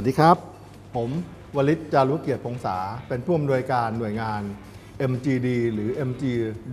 วัสดีครับ ผมวลิตจารุเกียรติพงษา เป็นผู้อำนวยการหน่วยงาน MGD หรือ MG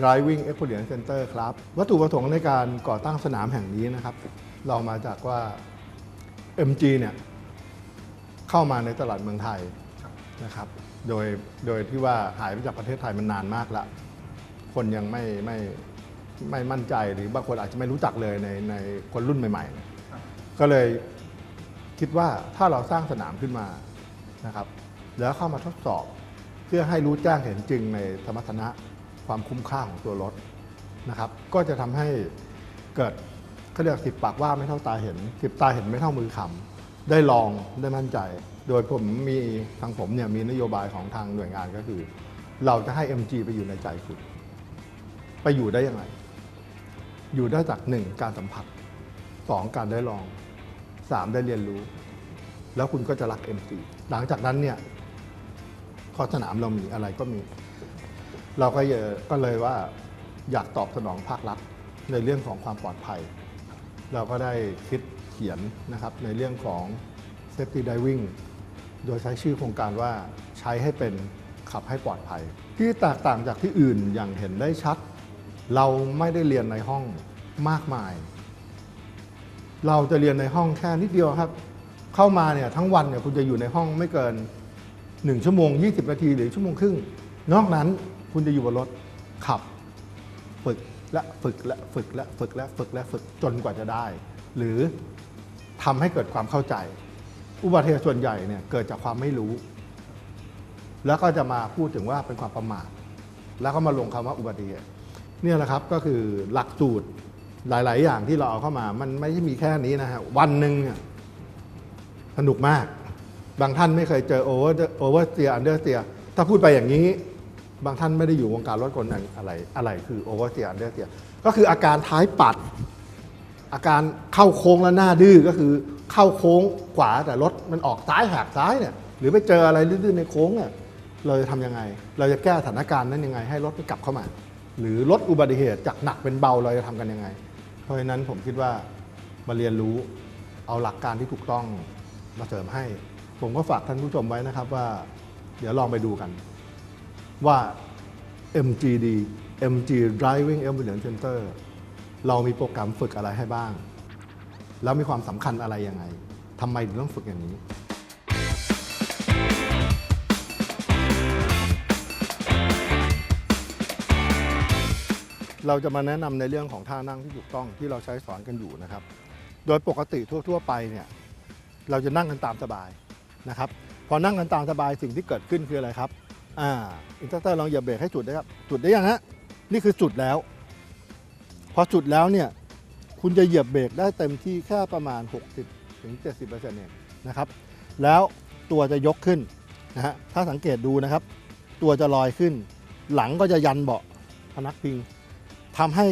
Driving Experience Center ครับ วัตถุประสงค์ในการก่อตั้งสนามแห่งนี้นะครับ เรามาจากว่า MG เนี่ยเข้ามาในตลาดเมืองไทยนะครับ โดยโดยที่ว่าหายไปจากประเทศไทยมันนานมากละ คนยังไม่ไม่ไม่มั่นใจหรือบางคนอาจจะไม่รู้จักเลยในในคนรุ่นใหม่ ๆ ก็เลย คิดว่าถ้าเราสร้างสนามขึ้นมานะครับแล้วเข้ามาทดสอบ เพื่อให้รู้แจ้งเห็นจริงในสมรรถนะความคุ้มค่าของตัวรถนะครับ ก็จะทำให้เกิดเขาเรียกสิบปากว่าไม่เท่าตาเห็นสิบตาเห็นไม่เท่ามือคำได้ลองได้มั่นใจ โดยผมมีทางผมเนี่ยมีนโยบายของทางหน่วยงานก็คือ เราจะให้ MG ไปอยู่ในใจคุณไปอยู่ได้ยังไง อยู่ได้จากหนึ่งการสัมผัสสองการได้ลอง สามได้เรียนรู้ แล้วคุณก็จะรัก MC หลังจากนั้นเนี่ยข้อสนามเรามีอะไรก็มี เราก็เยก็เลยว่าอยากตอบสนองภาครัฐในเรื่องของความปลอดภัย เราก็ได้คิดเขียนนะครับในเรื่องของ Safety Diving โดยใช้ชื่อโครงการว่าใช้ให้เป็นขับให้ปลอดภัย ที่แตกต่างจากที่อื่นอย่างเห็นได้ชัด เราไม่ได้เรียนในห้องมากมาย เราจะเรียนในห้องแค่นิดเดียวครับ เข้ามาเนี่ยทั้งวันเนี่ยคุณจะอยู่ในห้องไม่เกิน 1 ชั่วโมง 20 นาทีหรือชั่วโมงครึ่ง นอกนั้นคุณจะอยู่บนรถขับ ฝึกและฝึกและฝึกและฝึกและฝึกและฝึกจนกว่าจะได้ หรือทำให้เกิดความเข้าใจ อุบัติเหตุส่วนใหญ่เนี่ยเกิดจากความไม่รู้ แล้วก็จะมาพูดถึงว่าเป็นความประมาทแล้วก็มาลงคำว่าอุบัติเหตุเนี่ยแหละครับก็คือหลักสูตร หลาย ๆ อย่างที่เราเอาเข้ามา มันไม่ใช่มีแค่นี้นะฮะ วันหนึ่งเนี่ยสนุกมาก บางท่านไม่เคยเจอโอเวอร์โอเวอร์เตียอันเดอร์เตียถ้าพูดไปอย่างนี้ บางท่านไม่ได้อยู่วงการรถกลอะไรอะไรคือโอเวอร์เตียอันเดอร์เตียก็คืออาการท้ายปัด อาการเข้าโค้งแล้วหน้าดื้อก็คือเข้าโค้งขวาแต่รถมันออกซ้ายหักซ้ายเนี่ยหรือไปเจออะไรดื้อในโค้งเนี่ยเราจะทำยังไง เราจะแก้สถานการณ์นั้นยังไง ให้รถมันกลับเข้ามา หรือลดอุบัติเหตุจากหนักเป็นเบาเราจะทำกันยังไง ราะฉะนั้นผมคิดว่ามาเรียนรู้เอาหลักการที่ถูกต้องมาเสริมให้ ผมก็ฝากท่านผู้ชมไว้นะครับว่า เดี๋ยวลองไปดูกัน ว่า MGD MG Driving Ambulance Center เรามีโปรแกรมฝึกอะไรให้บ้าง แล้วมีความสำคัญอะไรยังไงทำไมถึงต้องฝึกอย่างนี้ เราจะมาแนะนำในเรื่องของท่านั่งที่ถูกต้องที่เราใช้สอนกันอยู่นะครับ โดยปกติทั่ว ๆ ไปเนี่ยเราจะนั่งกันตามสบายนะครับ พอนั่งกันตามสบายสิ่งที่เกิดขึ้นคืออะไรครับ อ่า อินสตราเตอร์ลองเหยียบเบรกให้จุดนะครับ จุดได้ยังฮะ นี่คือจุดแล้ว พอจุดแล้วเนี่ย คุณจะเหยียบเบรกได้เต็มที่แค่ประมาณ 60ถึง70%เองนะครับ แล้วตัวจะยกขึ้นนะฮะ ถ้าสังเกตดูนะครับ ตัวจะลอยขึ้น หลังก็จะยันเบาะพนักพิง ทำให้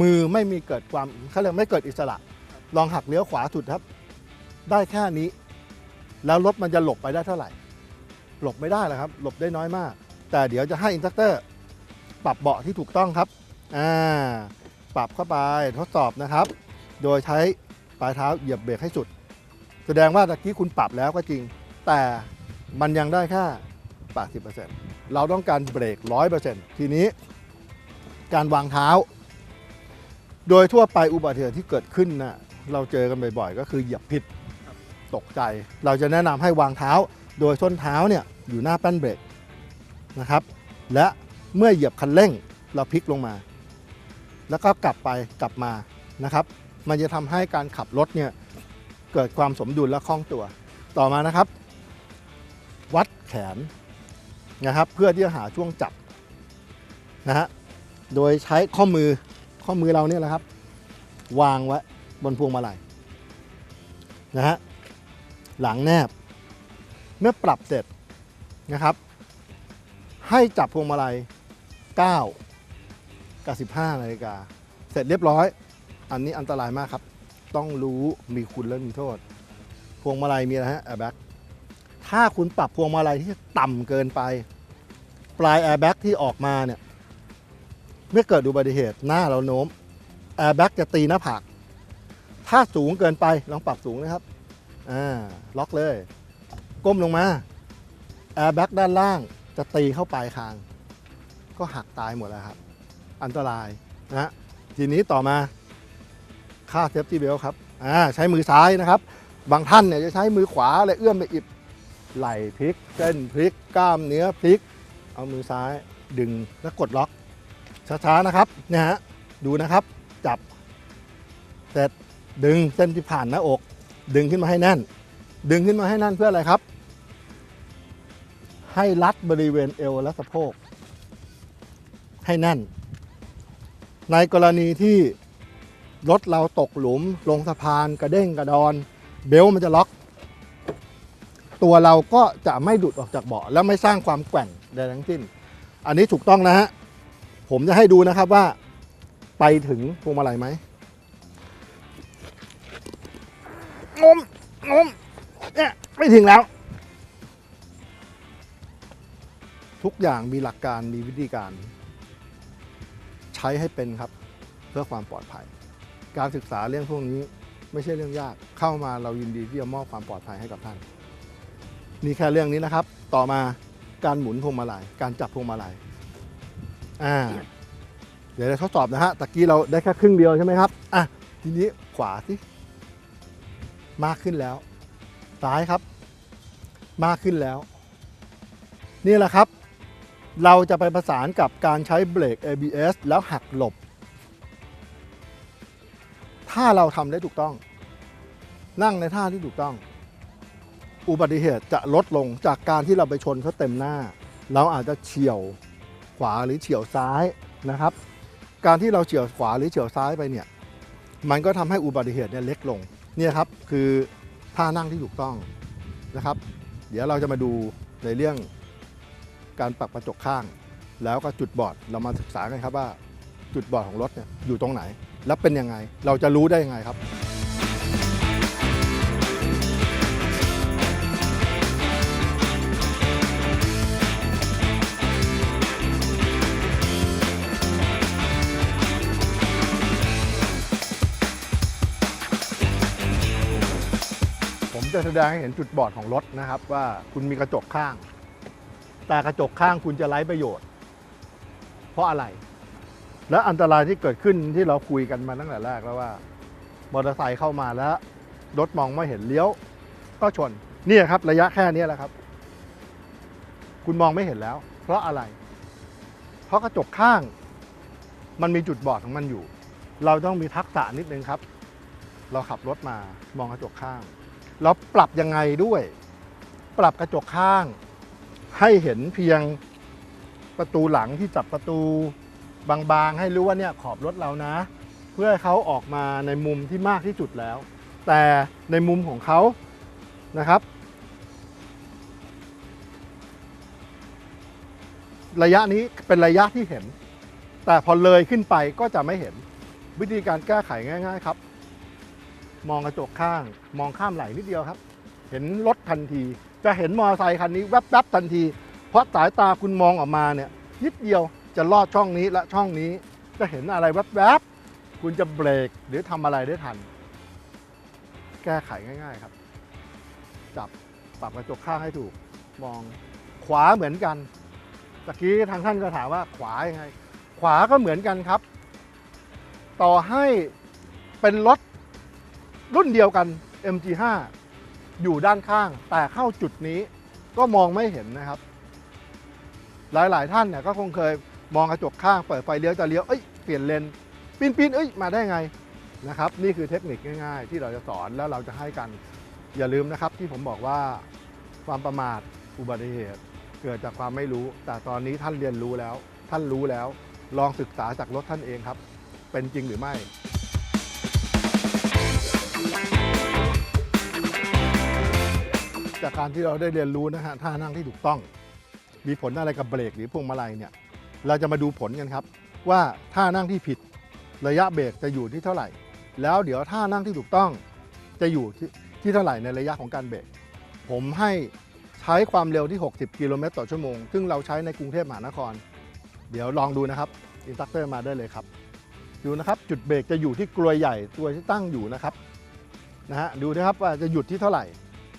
มือไม่มีเกิดความเขาเรียกไม่เกิดอิสระ ลองหักเลี้ยวขวาสุดครับ ได้แค่นี้ แล้วรถมันจะหลบไปได้เท่าไหร่ หลบไม่ได้หรอกครับ หลบได้น้อยมาก แต่เดี๋ยวจะให้อินสตัคเตอร์ปรับเบาะที่ถูกต้องครับอ่าปรับเข้าไปทดสอบนะครับ โดยใช้ปลายเท้าเหยียบเบรกให้สุด แสดงว่าตะกี้คุณปรับแล้วก็จริง แต่มันยังได้แค่80%เราต้องการเบรก100%ทีนี้ การวางเท้า โดยทั่วไปอุบัติเหตุที่เกิดขึ้นนะเราเจอกันบ่อยๆ ก็คือเหยียบผิดตกใจ เราจะแนะนำให้วางเท้า โดยส้นเท้าเนี่ยอยู่หน้าแป้นเบรกนะครับ และเมื่อเหยียบคันเร่งเราพลิกลงมา แล้วก็กลับไปกลับมานะครับ มันจะทำให้การขับรถเนี่ยเกิดความสมดุลและคล่องตัว ต่อมานะครับ วัดแขนนะครับ เพื่อที่จะหาช่วงจับนะฮะ โดยใช้ข้อมือข้อมือเราเนี่ยแหละครับ วางไว้บนพวงมาลัยนะฮะหลังแนบ เมื่อปรับเสร็จนะครับ ให้จับพวงมาลัย 9 กับ 15นาฬิกาเสร็จเรียบร้อย อันนี้อันตรายมากครับ ต้องรู้มีคุณและมีโทษ พวงมาลัยมีอะไรฮะแอร์แบ็กถ้าคุณปรับพวงมาลัยที่ต่ำเกินไป ปลายแอร์แบ็กที่ออกมาเนี่ย เมื่อเกิดอุบัติเหตุหน้าเราโน้มแอร์แบ็กจะตีหน้าผากถ้าสูงเกินไปลองปรับสูงนะครับอ่าล็อกเลย ก้มลงมาแอร์แบ็กด้านล่างจะตีเข้าปลายคาง ก็หักตายหมดแล้วครับ อันตรายนะฮะทีนี้ต่อมาค่าเซฟตี้เบลครับอ่าใช้มือซ้ายนะครับ บางท่านเนี่ยจะใช้มือขวาเลยเอื้อมไปอิบไหล่พลิกเส้นพลิกกล้ามเนื้อพลิก เอามือซ้ายดึงแล้วกดล็อก ช้าๆนะครับเนี่ยฮะดูนะครับจับเสร็จดึงเส้นที่ผ่านหน้าอก ดึงขึ้นมาให้แน่น ดึงขึ้นมาให้แน่นเพื่ออะไรครับ ให้รัดบริเวณเอวและสะโพก ให้แน่น ในกรณีที่รถเราตกหลุม ลงสะพานกระเด้งกระดอน เบลต์มันจะล็อก ตัวเราก็จะไม่ดุดออกจากเบาะและไม่สร้างความแกว่งใดทั้งสิ้น อันนี้ถูกต้องนะฮะ ผมจะให้ดูนะครับว่า ไปถึงพวงมาลัยไหมงมงมเนี่ยไม่ถึงแล้ว ทุกอย่างมีหลักการมีวิธีการ ใช้ให้เป็นครับ เพื่อความปลอดภัย การศึกษาเรื่องพวกนี้ไม่ใช่เรื่องยาก เข้ามาเรายินดีที่จะมอบความปลอดภัยให้กับท่าน นี่แค่เรื่องนี้นะครับ ต่อมาการหมุนพวงมาลัย การจับพวงมาลัย อ่า เดี๋ยวเราทดสอบนะฮะ ตะกี้เราได้แค่ครึ่งเดียวใช่ไหมครับ อะ ทีนี้ขวาสิ มากขึ้นแล้ว ซ้ายครับ มากขึ้นแล้ว นี่แหละครับ เราจะไปประสานกับการใช้เบรก ABS แล้วหักหลบ ถ้าเราทำได้ถูกต้อง นั่งในท่าที่ถูกต้อง อุบัติเหตุจะลดลงจากการที่เราไปชนเขาเต็มหน้า เราอาจจะเฉียว ขวาหรือเฉียวซ้ายนะครับ การที่เราเฉียวขวาหรือเฉียวซ้ายไปเนี่ยมันก็ทำให้อุบัติเหตุเนี่ยเล็กลงเนี่ยครับคือท่านั่งที่ถูกต้องนะครับ เดี๋ยวเราจะมาดูในเรื่องการปรับกระจกข้าง แล้วก็จุดบอดเรามาศึกษากันครับว่าจุดบอดของรถเนี่ยอยู่ตรงไหน แล้วเป็นยังไงเราจะรู้ได้ยังไงครับ จะแสดงให้เห็นจุดบอดของรถนะครับ ว่าคุณมีกระจกข้าง แต่กระจกข้างคุณจะไร้ประโยชน์ เพราะอะไร และอันตรายที่เกิดขึ้นที่เราคุยกันมาตั้งแต่แรกแล้วว่ามอเตอร์ไซค์เข้ามาแล้วรถมองไม่เห็นเลี้ยว ก็ชนนี่ครับ ระยะแค่นี้แหละครับ คุณมองไม่เห็นแล้ว เพราะอะไร เพราะกระจกข้าง มันมีจุดบอดของมันอยู่ เราต้องมีทักษะนิดนึงครับ เราขับรถมามองกระจกข้าง เราปรับยังไงด้วย ปรับกระจกข้าง ให้เห็นเพียงประตูหลังที่จับประตูบางๆ ให้รู้ว่าเนี่ยขอบรถเรานะ เพื่อให้เขาออกมาในมุมที่มากที่สุดแล้ว แต่ในมุมของเขานะครับ ระยะนี้เป็นระยะที่เห็น แต่พอเลยขึ้นไปก็จะไม่เห็นวิธีการแก้ไขง่าย ๆ ครับ มองกระจกข้าง มองข้ามไหลนิดเดียวครับ เห็นรถทันที จะเห็นมอเตอร์ไซคันนี้แวบๆทันที เพราะสายตาคุณมองออกมาเนี่ยนิดเดียวจะลอดช่องนี้และช่องนี้ จะเห็นอะไรแวบๆคุณจะเบรกหรือทำอะไรได้ทัน แก้ไขง่าย ๆครับ จับปรับกระจกข้างให้ถูก มองขวาเหมือนกันตะกี้ทางท่านก็ถามว่าขวายังไง ขวาก็เหมือนกันครับ ต่อให้เป็นรถ รุ่นเดียวกัน MG5 อยู่ด้านข้าง แต่เข้าจุดนี้ก็มองไม่เห็นนะครับ หลายๆท่านเนี่ยก็คงเคยมองกระจกข้างเปิดไฟเลี้ยวจะเลี้ยวเอ้ยเปลี่ยนเลนปีนปีนเอ้ยมาได้ไงนะครับ นี่คือเทคนิคง่าย ๆ ที่เราจะสอนแล้วเราจะให้กัน อย่าลืมนะครับที่ผมบอกว่าความประมาทอุบัติเหตุ เกิดจากความไม่รู้ แต่ตอนนี้ท่านเรียนรู้แล้ว ท่านรู้แล้ว ลองศึกษาจากรถท่านเองครับ เป็นจริงหรือไม่ จากการที่เราได้เรียนรู้นะฮะท่านั่งที่ถูกต้อง มีผลอะไรกับเบรกหรือพวงมาลัยเนี่ยเราจะมาดูผลกันครับ ว่าท่านั่งที่ผิดระยะเบรกจะอยู่ที่เท่าไหร่ แล้วเดี๋ยวท่านั่งที่ถูกต้อง จะอยู่ที่ที่เท่าไหร่ในระยะของการเบรกผมให้ใช้ความเร็วที่ 60 กิโลเมตรต่อชั่วโมง ซึ่งเราใช้ในกรุงเทพมหานคร เดี๋ยวลองดูนะครับ อินสตัคเตอร์มาได้เลยครับ ดูนะครับ จุดเบรกจะอยู่ที่กลวยใหญ่ ตัวที่ตั้งอยู่นะครับ นะฮะ ดูนะครับว่าจะหยุดที่เท่าไหร่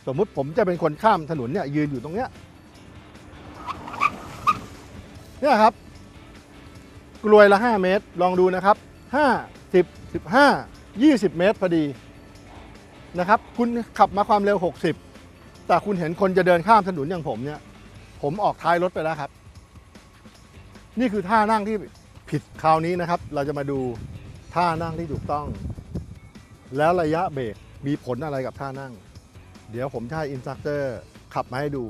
สมมุติผมจะเป็นคนข้ามถนนเนี่ยยืนอยู่ตรงเนี้ยเนี่ยครับ กลวยละ 5 เมตร ลองดูนะครับ 5 10 15 20 เมตรพอดีนะครับ คุณขับมาความเร็ว 60 แต่คุณเห็นคนจะเดินข้ามถนนอย่างผมเนี่ย ผมออกท้ายรถไปแล้วครับ นี่คือท่านั่งที่ผิดคราวนี้นะครับ เราจะมาดูท่านั่งที่ถูกต้อง แล้วระยะเบรกมีผลอะไรกับท่านั่ง เดี๋ยวผมจะให้อินสตัคเตอร์ขับมาให้ดู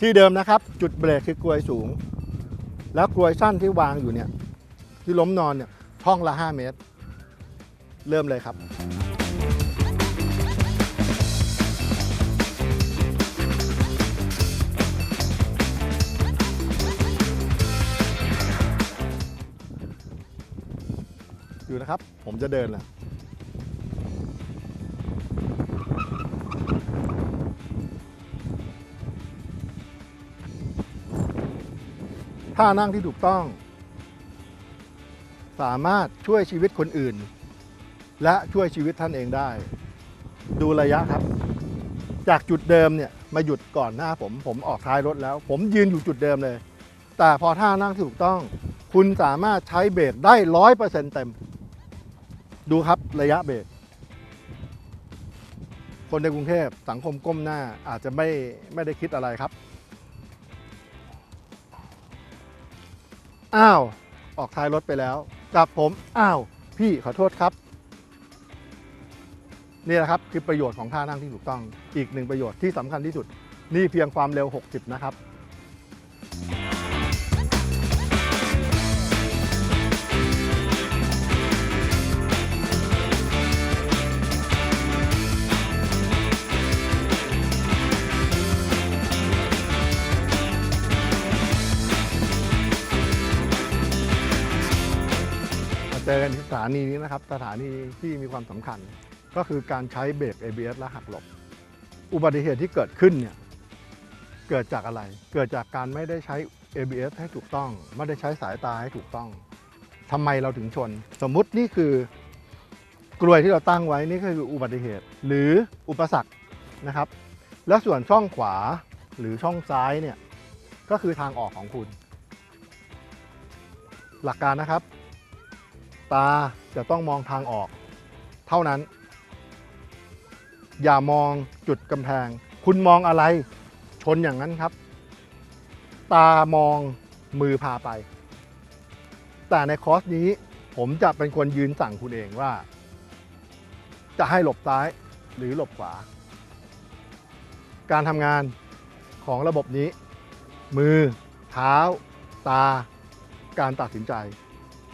ที่เดิมนะครับ จุดเบรกคือกลวยสูง แล้วกลวยสั้นที่วางอยู่เนี่ยที่ล้มนอนเนี่ยช่องละ 5 เมตร เริ่มเลยครับอยู่นะครับ ผมจะเดินแล้ว ท่านั่งที่ถูกต้อง สามารถช่วยชีวิตคนอื่น และช่วยชีวิตท่านเองได้ ดูระยะครับ จากจุดเดิมเนี่ยมาหยุดก่อนหน้าผมผมออกท้ายรถแล้ว ผมยืนอยู่จุดเดิมเลย แต่พอท่านั่งที่ถูกต้อง คุณสามารถใช้เบรกได้ร้อยเปอร์เซ็นต์เต็ม ดูครับระยะเบรกคนในกรุงเทพสังคมก้มหน้าอาจจะไม่ไม่ได้คิดอะไรครับ อ้าว ออกท้ายรถไปแล้วกับผม อ้าว พี่ขอโทษครับ นี่แหละครับคือประโยชน์ของท่านั่งที่ถูกต้อง อีกหนึ่งประโยชน์ที่สำคัญที่สุด นี่เพียงความเร็ว 60 นะครับ เจอกันที่สถานีนี้นะครับ สถานีที่มีความสำคัญ ก็คือการใช้เบรก ABS และหักหลบ อุบัติเหตุที่เกิดขึ้นเนี่ยเกิดจากอะไร เกิดจากการไม่ได้ใช้ ABS ให้ถูกต้อง ไม่ได้ใช้สายตาให้ถูกต้องทำไมเราถึงชน สมมุตินี่คือกลวยที่เราตั้งไว้นี่คืออุบัติเหตุ หรืออุปสรรคนะครับ และส่วนช่องขวาหรือช่องซ้ายเนี่ยก็คือทางออกของคุณ หลักการนะครับ ตาจะต้องมองทางออก เท่านั้น อย่ามองจุดกำแพง คุณมองอะไร ชนอย่างนั้นครับ ตามองมือพาไป แต่ในคอร์สนี้ผมจะเป็นคนยืนสั่งคุณเองว่า จะให้หลบซ้ายหรือหลบขวา การทำงานของระบบนี้ มือ เท้า ตา การตัดสินใจ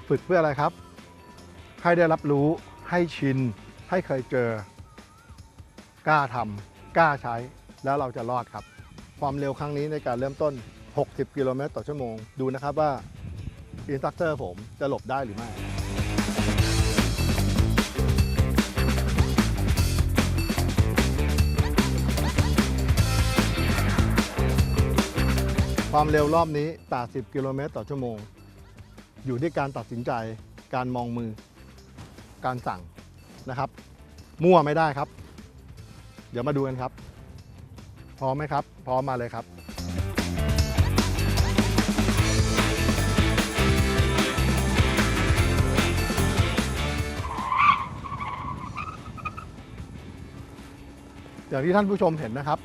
ฝึกเพื่ออะไรครับ ให้ได้รับรู้ให้ชิน ให้เคยเจอกล้าทำกล้าใช้แล้วเราจะรอดครับ ความเร็วครั้งนี้ในการเริ่มต้น 60 กิโลเมตรต่อชั่วโมง ดูนะครับว่าอินสตัคเตอร์ผมจะหลบได้หรือไม่ความเร็วรอบนี้ 80 กิโลเมตรต่อชั่วโมง อยู่ที่การตัดสินใจ การมองมือ การสั่งนะครับ มั่วไม่ได้ครับ เดี๋ยวมาดูกันครับ พร้อมไหมครับ พร้อมมาเลยครับอย่างที่ท่านผู้ชมเห็นนะครับ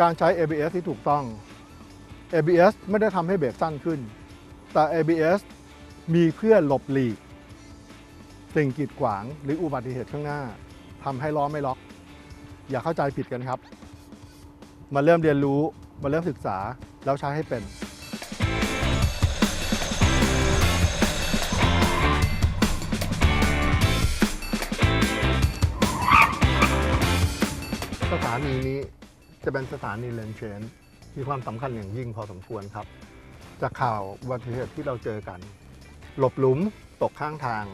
การใช้ ABS ที่ถูกต้อง ABS ไม่ได้ทำให้เบรกสั้นขึ้น แต่ ABS มีเพื่อหลบหลีก สิ่งกีดขวางหรืออุบัติเหตุข้างหน้าทำให้ล้อไม่ล็อก อย่าเข้าใจผิดกันครับ มาเริ่มเรียนรู้มาเริ่มศึกษาแล้วใช้ให้เป็นสถานีนี้จะเป็นสถานีเลนเชนมีความสำคัญอย่างยิ่งพอสมควรครับ จากข่าวอุบัติเหตุที่เราเจอกัน หลบหลุมตกข้างทาง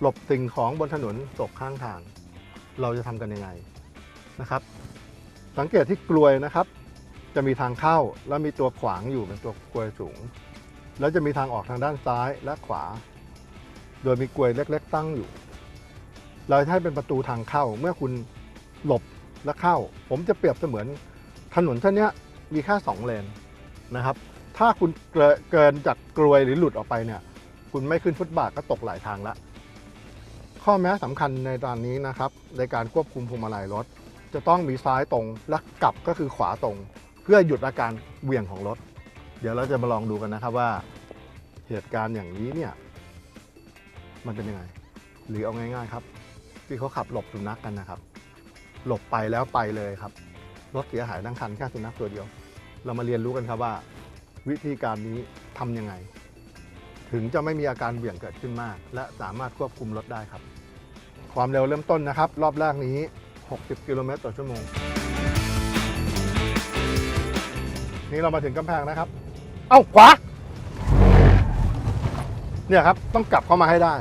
หลบสิ่งของบนถนนตกข้างทาง เราจะทำกันยังไงนะครับ สังเกตที่กลวยนะครับ จะมีทางเข้าแล้วมีตัวขวางอยู่เป็นตัวกลวยสูง แล้วจะมีทางออกทางด้านซ้ายและขวา โดยมีกลวยเล็ก ๆ ตั้งอยู่ เราจะให้เป็นประตูทางเข้าเมื่อคุณหลบและเข้า ผมจะเปรียบเสมือนถนนเส้นนี้มีแค่สองเลนนะครับ ถ้าคุณเกินจากกลวยหรือหลุดออกไปเนี่ย คุณไม่ขึ้นฟุตบาทก็ตกหลายทางละ ข้อแม้สำคัญในตอนนี้นะครับในการควบคุมพวงมาลัยรถ จะต้องมีซ้ายตรงและกลับก็คือขวาตรง เพื่อหยุดอาการเหวี่ยงของรถ เดี๋ยวเราจะมาลองดูกันนะครับว่า เหตุการณ์อย่างนี้เนี่ยมันเป็นยังไง หรือเอาง่ายๆครับ ที่เขาขับหลบสุนัขกันนะครับ หลบไปแล้วไปเลยครับ รถเสียหายทั้งคันแค่สุนัขตัวเดียว เรามาเรียนรู้กันครับว่า วิธีการนี้ทำยังไง ถึงจะไม่มีอาการเหวี่ยงเกิดขึ้นมาก และสามารถควบคุมรถได้ครับ ความเร็วเริ่มต้นนะครับ รอบแรกนี้ 60 กิโลเมตรต่อชั่วโมง นี่เรามาถึงกำแพงนะครับ เอ้าขวา เนี่ยครับ ต้องกลับเข้ามาให้ได้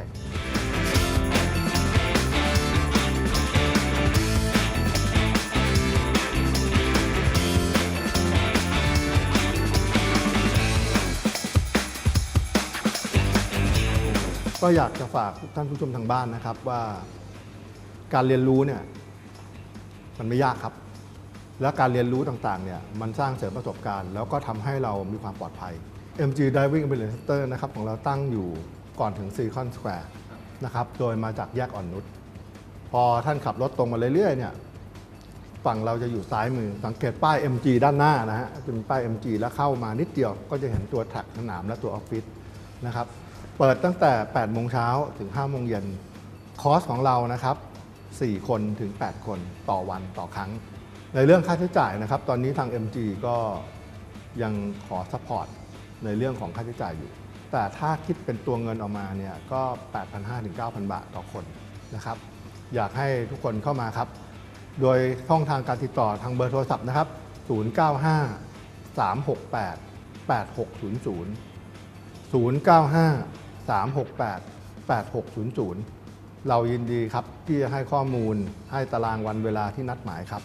ก็อยากจะฝากท่านผู้ชมทางบ้านนะครับว่าการเรียนรู้เนี่ยมันไม่ยากครับ และการเรียนรู้ต่างๆเนี่ยมันสร้างเสริมประสบการณ์ แล้วก็ทำให้เรามีความปลอดภัย MG Diving Ambulance Center นะครับของเราตั้งอยู่ก่อนถึงซีคอนสแควร์นะครับโดยมาจากแยกอ่อนนุชพอท่านขับรถตรงมาเรื่อยๆเนี่ยฝั่งเราจะอยู่ซ้ายมือสังเกตป้าย MG ด้านหน้านะฮะจะมีป้าย MG แล้วเข้ามานิดเดียวก็จะเห็นตัวแท็กสนามและตัวออฟฟิศนะครับ เปิดตั้งแต่ 8 โมงเช้าถึง 5 โมงเย็น คอสของเรานะครับ 4 คนถึง 8 คนต่อวันต่อครั้ง ในเรื่องค่าใช้จ่ายนะครับ ตอนนี้ทาง MG ก็ยังขอซัพพอร์ตในเรื่องของค่าใช้จ่ายอยู่ แต่ถ้าคิดเป็นตัวเงินออกมาเนี่ยก็ 8,500ถึง9,000 บาทต่อคนนะครับ อยากให้ทุกคนเข้ามาครับ โดยช่องทางการติดต่อทางเบอร์โทรศัพท์นะครับ 095 368 8600 095 368 8600 เรายินดีครับที่จะให้ข้อมูลให้ตารางวันเวลาที่นัดหมายครับ